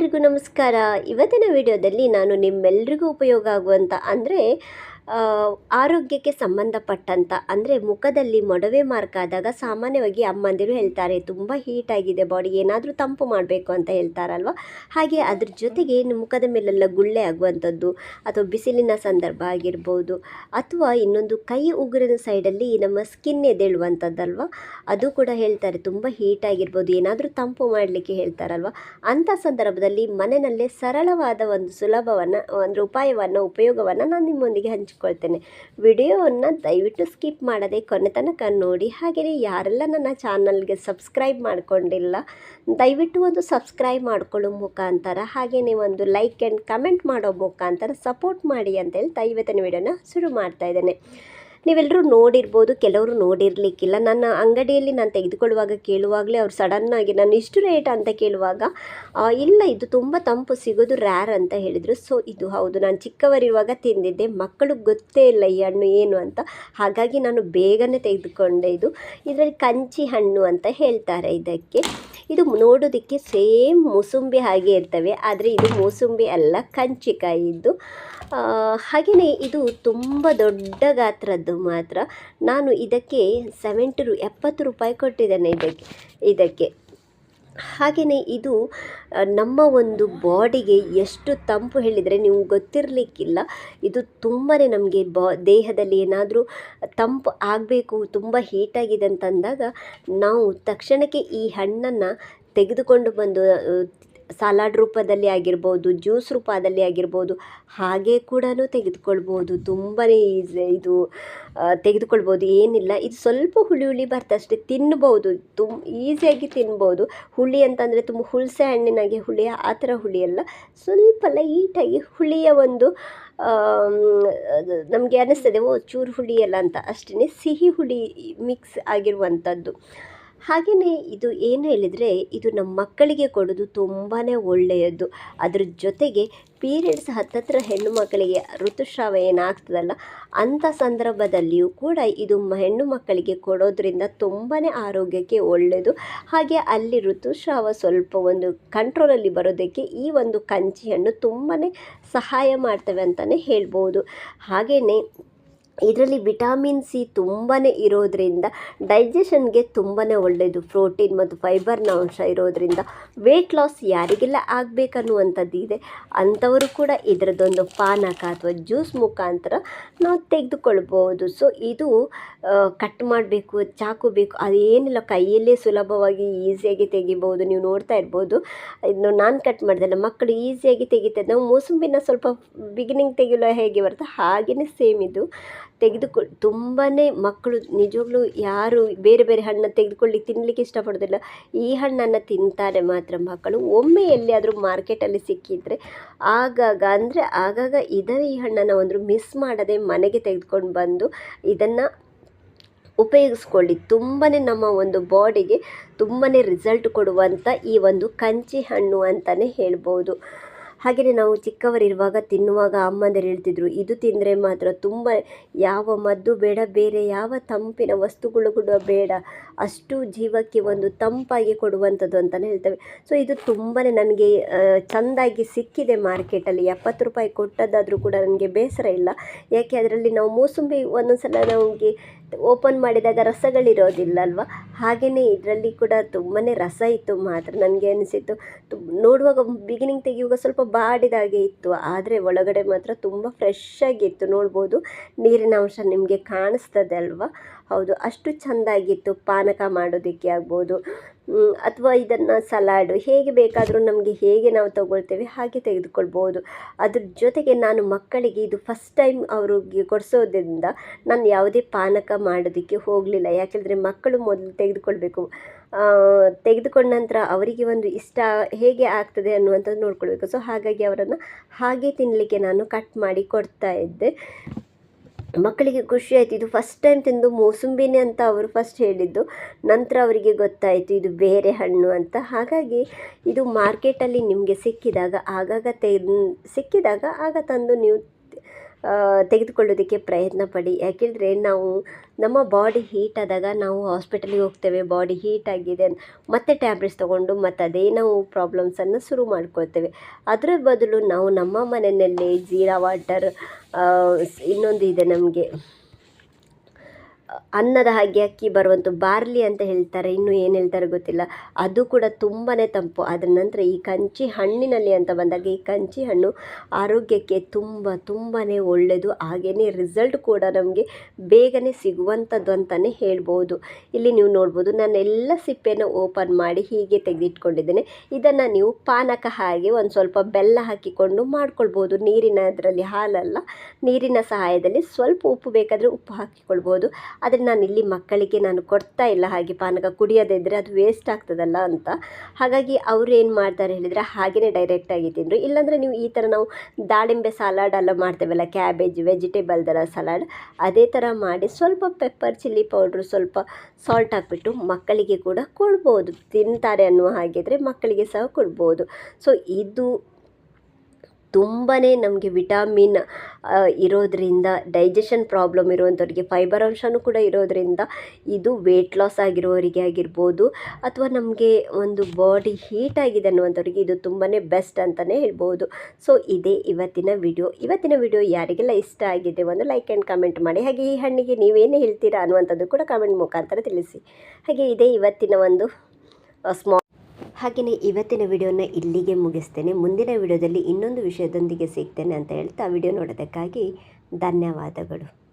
ಎಲ್ರಿಗೂ ನಮಸ್ಕಾರ. ಇವತ್ತಿನ ವಿಡಿಯೋದಲ್ಲಿ ನಾನು ನಿಮ್ಮೆಲ್ರಿಗೂ ಉಪಯೋಗ ಆಗುವಂಥ ಅಂದರೆ ಆರೋಗ್ಯಕ್ಕೆ ಸಂಬಂಧಪಟ್ಟಂಥ ಅಂದರೆ ಮುಖದಲ್ಲಿ ಮೊಡವೆ ಮಾರ್ಕ್ ಆದಾಗ ಸಾಮಾನ್ಯವಾಗಿ ಅಮ್ಮಂದಿರು ಹೇಳ್ತಾರೆ, ತುಂಬ ಹೀಟ್ ಆಗಿದೆ ಬಾಡಿ ಏನಾದರೂ ತಂಪು ಮಾಡಬೇಕು ಅಂತ ಹೇಳ್ತಾರಲ್ವ? ಹಾಗೆ ಅದ್ರ ಜೊತೆಗೆ ಮುಖದ ಮೇಲೆಲ್ಲ ಗುಳ್ಳೆ ಆಗುವಂಥದ್ದು, ಅಥವಾ ಬಿಸಿಲಿನ ಸಂದರ್ಭ ಆಗಿರ್ಬೋದು, ಅಥವಾ ಇನ್ನೊಂದು ಕೈ ಉಗುರಿನ ಸೈಡಲ್ಲಿ ನಮ್ಮ ಸ್ಕಿನ್ ಎದ್ದೇಳುವಂಥದ್ದಲ್ವ? ಅದು ಕೂಡ ಹೇಳ್ತಾರೆ, ತುಂಬ ಹೀಟ್ ಆಗಿರ್ಬೋದು, ಏನಾದರೂ ತಂಪು ಮಾಡಲಿಕ್ಕೆ ಹೇಳ್ತಾರಲ್ವ? ಅಂಥ ಸಂದರ್ಭದಲ್ಲಿ ಮನೆಯಲ್ಲೇ ಸರಳವಾದ ಒಂದು ಸುಲಭವನ್ನು, ಒಂದು ಉಪಾಯವನ್ನು, ಉಪಯೋಗವನ್ನು ನಾನು ನಿಮ್ಮೊಂದಿಗೆ ಹಂಚಿಕೊಳ್ತೇನೆ. ವಿಡಿಯೋವನ್ನು ದಯವಿಟ್ಟು ಸ್ಕಿಪ್ ಮಾಡದೆ ಕೊನೆ ತನಕ ನೋಡಿ. ಹಾಗೆಯೇ ಯಾರೆಲ್ಲ ನನ್ನ ಚಾನಲ್ಗೆ ಸಬ್ಸ್ಕ್ರೈಬ್ ಮಾಡಿಕೊಂಡಿಲ್ಲ, ದಯವಿಟ್ಟು ಒಂದು ಸಬ್ಸ್ಕ್ರೈಬ್ ಮಾಡ್ಕೊಳ್ಳೋ ಮುಖಾಂತರ, ಹಾಗೆಯೇ ಒಂದು ಲೈಕ್ ಆ್ಯಂಡ್ ಕಮೆಂಟ್ ಮಾಡೋ ಮುಖಾಂತರ ಸಪೋರ್ಟ್ ಮಾಡಿ ಅಂತೇಳಿ ಇವತ್ತಿನ ವಿಡಿಯೋನ ಶುರು ಮಾಡ್ತಾ ಇದ್ದೇನೆ. ನೀವೆಲ್ಲರೂ ನೋಡಿರ್ಬೋದು, ಕೆಲವರು ನೋಡಿರಲಿಕ್ಕಿಲ್ಲ. ನನ್ನ ಅಂಗಡಿಯಲ್ಲಿ ನಾನು ತೆಗೆದುಕೊಳ್ಳುವಾಗ ಕೇಳುವಾಗಲೇ ಅವ್ರು ಸಡನ್ನಾಗಿ ನಾನು ಇಷ್ಟು ರೇಟ್ ಅಂತ ಕೇಳುವಾಗ ಇಲ್ಲ, ಇದು ತುಂಬ ತಂಪು, ಸಿಗೋದು ರ್ಯಾರ್ ಅಂತ ಹೇಳಿದರು. ಸೊ ಇದು ಹೌದು, ನಾನು ಚಿಕ್ಕವರಿರುವಾಗ ತಿಂದಿದ್ದೆ. ಮಕ್ಕಳು ಗೊತ್ತೇ ಇಲ್ಲ ಈ ಹಣ್ಣು ಏನು ಅಂತ. ಹಾಗಾಗಿ ನಾನು ಬೇಗನೆ ತೆಗೆದುಕೊಂಡೆ ಇದು. ಇದರಲ್ಲಿ ಕಂಚಿ ಹಣ್ಣು ಅಂತ ಹೇಳ್ತಾರೆ ಇದಕ್ಕೆ. ಇದು ನೋಡೋದಕ್ಕೆ ಸೇಮ್ ಮೂಸುಂಬಿ ಹಾಗೆ ಇರ್ತವೆ. ಆದರೆ ಇದು ಮೂಸುಂಬಿ ಅಲ್ಲ ಕಂಚಿಕಾಯಿ ಇದು ಹಾಗೆಯೇ ಇದು ತುಂಬ ದೊಡ್ಡ ಗಾತ್ರದ್ದು ಮಾತ್ರ. ನಾನು ಇದಕ್ಕೆ ಸೆವೆಂಟಿ ರು, ಎಪ್ಪತ್ತು ರೂಪಾಯಿ ಕೊಟ್ಟಿದ್ದೇನೆ ಇದಕ್ಕೆ ಇದಕ್ಕೆ. ಹಾಗೆಯೇ ಇದು ನಮ್ಮ ಒಂದು ಬಾಡಿಗೆ ಎಷ್ಟು ತಂಪು ಹೇಳಿದರೆ ನೀವು ಗೊತ್ತಿರಲಿಕ್ಕಿಲ್ಲ. ಇದು ತುಂಬಾ ನಮಗೆ ಬಾ, ದೇಹದಲ್ಲಿ ಏನಾದರೂ ತಂಪು ಆಗಬೇಕು, ತುಂಬ ಹೀಟಾಗಿದೆ ಅಂತಂದಾಗ ನಾವು ತಕ್ಷಣಕ್ಕೆ ಈ ಹಣ್ಣನ್ನು ತೆಗೆದುಕೊಂಡು ಬಂದು ಸಲಾಡ್ ರೂಪದಲ್ಲಿ ಆಗಿರ್ಬೋದು, ಜ್ಯೂಸ್ ರೂಪದಲ್ಲಿ ಆಗಿರ್ಬೋದು, ಹಾಗೆ ಕೂಡ ತೆಗೆದುಕೊಳ್ಬೋದು. ತುಂಬಾ ಈಸಿ ಇದು ತೆಗೆದುಕೊಳ್ಬೋದು. ಏನಿಲ್ಲ, ಇದು ಸ್ವಲ್ಪ ಹುಳಿ ಹುಳಿ ಬರ್ತದೆ ಅಷ್ಟೇ ತಿನ್ಬೋದು. ತುಂಬ ಈಸಿಯಾಗಿ ತಿನ್ಬೋದು. ಹುಳಿ ಅಂತಂದರೆ ತುಂಬ ಹುಣಸೆ ಹಣ್ಣಿನಾಗೆ ಹುಳಿ, ಆ ಥರ ಹುಳಿ ಅಲ್ಲ. ಸ್ವಲ್ಪ ಲೈಟಾಗಿ ಹುಳಿಯ ಒಂದು ನಮಗೆ ಅನ್ನಿಸ್ತದೆ ಓ ಚೂರು ಹುಳಿ ಅಲ್ಲ ಅಂತ. ಅಷ್ಟೇ ಸಿಹಿ ಹುಳಿ ಮಿಕ್ಸ್ ಆಗಿರುವಂಥದ್ದು. ಹಾಗೆಯೇ ಇದು ಏನು ಹೇಳಿದರೆ, ಇದು ನಮ್ಮ ಮಕ್ಕಳಿಗೆ ಕೊಡೋದು ತುಂಬಾ ಒಳ್ಳೆಯದು ಅದರ ಜೊತೆಗೆ ಪೀರಿಯಡ್ಸ್ ಹತ್ತತ್ರ ಹೆಣ್ಣು ಮಕ್ಕಳಿಗೆ ಋತುಸ್ರಾವ ಏನಾಗ್ತದಲ್ಲ, ಅಂಥ ಸಂದರ್ಭದಲ್ಲಿಯೂ ಕೂಡ ಇದು ಹೆಣ್ಣು ಮಕ್ಕಳಿಗೆ ಕೊಡೋದ್ರಿಂದ ತುಂಬಾ ಆರೋಗ್ಯಕ್ಕೆ ಒಳ್ಳೆಯದು. ಹಾಗೆ ಅಲ್ಲಿ ಋತುಸ್ರಾವ ಸ್ವಲ್ಪ ಒಂದು ಕಂಟ್ರೋಲಲ್ಲಿ ಬರೋದಕ್ಕೆ ಈ ಒಂದು ಕಂಚಿ ಹಣ್ಣು ತುಂಬಾ ಸಹಾಯ ಮಾಡ್ತವೆ ಅಂತಲೇ ಹೇಳ್ಬೋದು. ಹಾಗೆಯೇ ಇದರಲ್ಲಿ ವಿಟಾಮಿನ್ ಸಿ ತುಂಬಾ ಇರೋದ್ರಿಂದ ಡೈಜೆಷನ್ಗೆ ತುಂಬಾ ಒಳ್ಳೆಯದು ಪ್ರೋಟೀನ್ ಮತ್ತು ಫೈಬರ್ನ ಅಂಶ ಇರೋದ್ರಿಂದ ವೆಯ್ಟ್ ಲಾಸ್ ಯಾರಿಗೆಲ್ಲ ಆಗಬೇಕನ್ನುವಂಥದ್ದು ಇದೆ ಅಂಥವರು ಕೂಡ ಇದರದ್ದೊಂದು ಪಾನಕ ಅಥವಾ ಜ್ಯೂಸ್ ಮುಖಾಂತರ ನಾವು ತೆಗೆದುಕೊಳ್ಬೋದು ಸೊ ಇದು ಕಟ್ ಮಾಡಬೇಕು ಚಾಕು ಬೇಕು ಅದೇನಿಲ್ಲ, ಕೈಯಲ್ಲೇ ಸುಲಭವಾಗಿ ಈಸಿಯಾಗಿ ತೆಗಿಬೋದು ನೀವು ನೋಡ್ತಾ ಇರ್ಬೋದು, ಇನ್ನು ನಾನು ಕಟ್ ಮಾಡಿದೆಲ್ಲ ಮಕ್ಕಳು ಈಸಿಯಾಗಿ ತೆಗಿತಾರೆ ನಾವು ಮೂಸಂಬಿನ ಸ್ವಲ್ಪ ಬಿಗಿನಿಂಗ್ ತೆಗೆಯಲು ಹೇಗೆ ಬರುತ್ತೆ ಹಾಗೆಯೇ ಸೇಮ್ ಇದು. ತೆಗೆದುಕೊ ತುಂಬಾ ಮಕ್ಕಳು, ನಿಜವಾಗ್ಲೂ ಯಾರು ಬೇರೆ ಬೇರೆ ಹಣ್ಣನ್ನು ತೆಗೆದುಕೊಳ್ಳಿ ತಿನ್ನಲಿಕ್ಕೆ ಇಷ್ಟಪಡೋದಿಲ್ಲ. ಈ ಹಣ್ಣನ್ನು ತಿಂತಾರೆ ಮಾತ್ರ ಮಕ್ಕಳು. ಒಮ್ಮೆ ಎಲ್ಲಿಯಾದರೂ ಮಾರ್ಕೆಟಲ್ಲಿ ಸಿಕ್ಕಿದರೆ, ಆಗಾಗ ಅಂದರೆ ಆಗಾಗ ಇದರ ಈ ಹಣ್ಣನ್ನು ಒಂದು ಮಿಸ್ ಮಾಡದೆ ಮನೆಗೆ ತೆಗೆದುಕೊಂಡು ಬಂದು ಇದನ್ನು ಉಪಯೋಗಿಸ್ಕೊಳ್ಳಿ. ತುಂಬಾ ನಮ್ಮ ಒಂದು ಬಾಡಿಗೆ ತುಂಬಾ ರಿಸಲ್ಟ್ ಕೊಡುವಂಥ ಈ ಒಂದು ಕಂಚಿ ಹಣ್ಣು ಅಂತಲೇ ಹೇಳ್ಬೋದು. ಹಾಗೆಯೇ ನಾವು ಚಿಕ್ಕವರಿರುವಾಗ ತಿನ್ನುವಾಗ ಅಮ್ಮಂದಿರು ಹೇಳ್ತಿದ್ರು, ಇದು ತಿಂದರೆ ಮಾತ್ರ ತುಂಬ ಯಾವ ಮದ್ದು ಬೇಡ, ಬೇರೆ ಯಾವ ತಂಪಿನ ವಸ್ತುಗಳು ಕೂಡ ಬೇಡ. ಅಷ್ಟು ಜೀವಕ್ಕೆ ಒಂದು ತಂಪಾಗಿ ಕೊಡುವಂಥದ್ದು ಅಂತಲೇ ಹೇಳ್ತೇವೆ. ಸೊ ಇದು ತುಂಬಾ ನನಗೆ ಚೆಂದಾಗಿ ಸಿಕ್ಕಿದೆ ಮಾರ್ಕೆಟಲ್ಲಿ. ಎಪ್ಪತ್ತು ರೂಪಾಯಿ ಕೊಟ್ಟದ್ದಾದರೂ ಕೂಡ ನನಗೆ ಬೇಸರ ಇಲ್ಲ. ಯಾಕೆ ಅದರಲ್ಲಿ ನಾವು ಮೂಸಂಬಿ ಒಂದೊಂದು ಸಲ ನಮಗೆ ಓಪನ್ ಮಾಡಿದಾಗ ರಸಗಳಿರೋದಿಲ್ಲ ಅಲ್ವಾ ಹಾಗೆಯೇ ಇದರಲ್ಲಿ ಕೂಡ ತುಂಬಾ ರಸ ಇತ್ತು ಮಾತ್ರ ನನಗೆ ಅನಿಸಿತ್ತು. ನೋಡುವಾಗ ಬಿಗಿನಿಂಗ್ ತೆಗೆಯುವಾಗ ಸ್ವಲ್ಪ ಬಾಡಿದಾಗೆ ಇತ್ತು, ಆದರೆ ಒಳಗಡೆ ಮಾತ್ರ ತುಂಬ ಫ್ರೆಶ್ ಆಗಿತ್ತು. ನೋಡ್ಬೋದು ನೀರಿನ ಅಂಶ ನಿಮಗೆ ಕಾಣಿಸ್ತದೆ ಅಲ್ವಾ? ಹೌದು, ಅಷ್ಟು ಚೆಂದಾಗಿತ್ತು ಪಾನಕ ಮಾಡೋದಕ್ಕೆ ಆಗ್ಬೋದು. ಅಥವಾ ಇದನ್ನು ಸಲಾಡು ಹೇಗೆ ಬೇಕಾದರೂ ನಮಗೆ ಹೇಗೆ ನಾವು ತಗೊಳ್ತೇವೆ ಹಾಗೆ ತೆಗೆದುಕೊಳ್ಬೋದು. ಅದ್ರ ಜೊತೆಗೆ ನಾನು ಮಕ್ಕಳಿಗೆ ಇದು ಫಸ್ಟ್ ಟೈಮ್ ಅವ್ರಿಗೆ ಕೊಡಿಸೋದ್ರಿಂದ ನಾನು ಯಾವುದೇ ಪಾನಕ ಮಾಡೋದಕ್ಕೆ ಹೋಗಲಿಲ್ಲ. ಯಾಕೆಂದರೆ ಮಕ್ಕಳು ಮೊದಲು ತೆಗೆದುಕೊಳ್ಬೇಕು. ತೆಗೆದುಕೊಂಡ ನಂತರ ಅವರಿಗೆ ಒಂದು ಇಷ್ಟ ಹೇಗೆ ಆಗ್ತದೆ ಅನ್ನುವಂಥದ್ದು ನೋಡ್ಕೊಳ್ಬೇಕು. ಸೊ ಹಾಗಾಗಿ ಅವರನ್ನು ಹಾಗೆ ತಿನ್ನಲಿಕ್ಕೆ ನಾನು ಕಟ್ ಮಾಡಿ ಕೊಡ್ತಾ ಇದ್ದೆ. ಮಕ್ಕಳಿಗೆ ಖುಷಿ ಆಯಿತು. ಇದು ಫಸ್ಟ್ ಟೈಮ್ ತಿಂದು ಮೂಸಂಬಿನೇ ಅಂತ ಅವರು ಫಸ್ಟ್ ಹೇಳಿದ್ದು. ನಂತರ ಅವರಿಗೆ ಗೊತ್ತಾಯಿತು ಇದು ಬೇರೆ ಹಣ್ಣು ಅಂತ. ಹಾಗಾಗಿ ಇದು ಮಾರ್ಕೆಟಲ್ಲಿ ನಿಮಗೆ ಸಿಕ್ಕಿದಾಗ, ಆಗಾಗ ತೆಗೆದು ಸಿಕ್ಕಿದಾಗ ಆಗ ತಂದು ನೀವು ತೆಗೆದುಕೊಳ್ಳೋದಕ್ಕೆ ಪ್ರಯತ್ನ ಪಡಿ. ಯಾಕೆಂದರೆ ನಾವು ನಮ್ಮ ಬಾಡಿ ಹೀಟ್ ಆದಾಗ ನಾವು ಹಾಸ್ಪಿಟಲಿಗೆ ಹೋಗ್ತೇವೆ ಬಾಡಿ ಹೀಟ್ ಆಗಿದೆ ಅಂತ ಮತ್ತೆ ಟ್ಯಾಬ್ಲೆಟ್ಸ್ ತೊಗೊಂಡು ಮತ್ತು ಅದೇ ನಾವು ಪ್ರಾಬ್ಲಮ್ಸನ್ನು ಶುರು ಮಾಡ್ಕೊಳ್ತೇವೆ. ಅದರ ಬದಲು ನಾವು ನಮ್ಮ ಮನೆಯಲ್ಲೇ ಜೀರಾ ವಾಟರ್ ಇನ್ನೊಂದು ಇದೆ ನಮಗೆ. ಅನ್ನದ ಹಾಗೆ ಅಕ್ಕಿ ಬರುವಂಥ ಬಾರ್ಲಿ ಅಂತ ಹೇಳ್ತಾರೆ. ಇನ್ನು ಏನು ಹೇಳ್ತಾರೆ ಗೊತ್ತಿಲ್ಲ. ಅದು ಕೂಡ ತುಂಬಾ ತಂಪು. ಅದರ ನಂತರ ಈ ಕಂಚಿ ಹಣ್ಣಿನಲ್ಲಿ ಅಂತ ಬಂದಾಗ ಈ ಕಂಚಿ ಹಣ್ಣು ಆರೋಗ್ಯಕ್ಕೆ ತುಂಬ ತುಂಬಾ ಒಳ್ಳೆಯದು ಹಾಗೆಯೇ ರಿಸಲ್ಟ್ ಕೂಡ ನಮಗೆ ಬೇಗನೆ ಸಿಗುವಂಥದ್ದು ಅಂತಲೇ ಹೇಳ್ಬೋದು. ಇಲ್ಲಿ ನೀವು ನೋಡ್ಬೋದು, ನಾನು ಎಲ್ಲ ಸಿಪ್ಪೆಯನ್ನು ಓಪನ್ ಮಾಡಿ ಹೀಗೆ ತೆಗೆದಿಟ್ಕೊಂಡಿದ್ದೇನೆ. ಇದನ್ನು ನೀವು ಪಾನಕ ಹಾಗೆ ಒಂದು ಸ್ವಲ್ಪ ಬೆಲ್ಲ ಹಾಕಿಕೊಂಡು ಮಾಡ್ಕೊಳ್ಬೋದು. ನೀರಿನ ಅದರಲ್ಲಿ ಹಾಲಲ್ಲ, ನೀರಿನ ಸಹಾಯದಲ್ಲಿ ಸ್ವಲ್ಪ ಉಪ್ಪು ಬೇಕಾದರೆ ಉಪ್ಪು ಹಾಕಿಕೊಳ್ಬೋದು. ಆದರೆ ನಾನು ಇಲ್ಲಿ ಮಕ್ಕಳಿಗೆ ನಾನು ಕೊಡ್ತಾ ಇಲ್ಲ, ಹಾಗೆ ಪಾನಕ ಕುಡಿಯೋದಿದ್ದರೆ ಅದು ವೇಸ್ಟ್ ಆಗ್ತದಲ್ಲ ಅಂತ. ಹಾಗಾಗಿ ಅವರು ಏನು ಮಾಡ್ತಾರೆ ಹೇಳಿದರೆ ಹಾಗೆಯೇ ಡೈರೆಕ್ಟಾಗಿ ತಿಂದರು. ಇಲ್ಲಾಂದರೆ ನೀವು ಈ ಥರ ನಾವು ದಾಳಿಂಬೆ ಸಲಾಡ್ ಎಲ್ಲ ಮಾಡ್ತೇವಲ್ಲ ಕ್ಯಾಬೇಜ್ ವೆಜಿಟೇಬಲ್ ಥರ ಸಲಾಡ್ ಅದೇ ಥರ ಮಾಡಿ ಸ್ವಲ್ಪ ಪೆಪ್ಪರ್ ಚಿಲ್ಲಿ ಪೌಡ್ರು ಸ್ವಲ್ಪ ಸಾಲ್ಟ್ ಹಾಕ್ಬಿಟ್ಟು ಮಕ್ಕಳಿಗೆ ಕೂಡ ಕೊಡ್ಬೋದು. ತಿಂತಾರೆ ಅನ್ನುವ ಹಾಗಿದ್ರೆ ಮಕ್ಕಳಿಗೆ ಸಹ ಕೊಡ್ಬೋದು. ಸೊ ಇದು ತುಂಬಾ ನಮಗೆ ವಿಟಾಮಿನ್ ಇರೋದರಿಂದ, ಡೈಜೆಷನ್ ಪ್ರಾಬ್ಲಮ್ ಇರುವಂಥವ್ರಿಗೆ, ಫೈಬರ್ ಅಂಶನೂ ಕೂಡ ಇರೋದರಿಂದ ಇದು ವೆಯ್ಟ್ ಲಾಸ್ ಆಗಿರೋರಿಗೆ ಆಗಿರ್ಬೋದು, ಅಥವಾ ನಮಗೆ ಒಂದು ಬಾಡಿ ಹೀಟ್ ಆಗಿದೆ ಅನ್ನುವಂಥವ್ರಿಗೆ ಇದು ತುಂಬಾ ಬೆಸ್ಟ್ ಅಂತಲೇ ಹೇಳ್ಬೋದು. ಸೊ ಇದೇ ಇವತ್ತಿನ ವಿಡಿಯೋ ಇವತ್ತಿನ ವಿಡಿಯೋ ಯಾರಿಗೆಲ್ಲ ಇಷ್ಟ ಆಗಿದೆ ಒಂದು ಲೈಕ್ ಆ್ಯಂಡ್ ಕಮೆಂಟ್ ಮಾಡಿ. ಹಾಗೆ ಈ ಹಣ್ಣಿಗೆ ನೀವೇನು ಹೇಳ್ತೀರಾ ಅನ್ನುವಂಥದ್ದು ಕೂಡ ಕಮೆಂಟ್ ಮುಖಾಂತರ ತಿಳಿಸಿ. ಹಾಗೆ ಇದೇ ಇವತ್ತಿನ ಒಂದು ಸ್ಮಾ ಹಾಗೆಯೇ ಇವತ್ತಿನ ವಿಡಿಯೋನ ಇಲ್ಲಿಗೆ ಮುಗಿಸ್ತೇನೆ. ಮುಂದಿನ ವಿಡಿಯೋದಲ್ಲಿ ಇನ್ನೊಂದು ವಿಷಯದೊಂದಿಗೆ ಸಿಗ್ತೇನೆ ಅಂತ ಹೇಳ್ತಾ ವಿಡಿಯೋ ನೋಡೋದಕ್ಕಾಗಿ ಧನ್ಯವಾದಗಳು.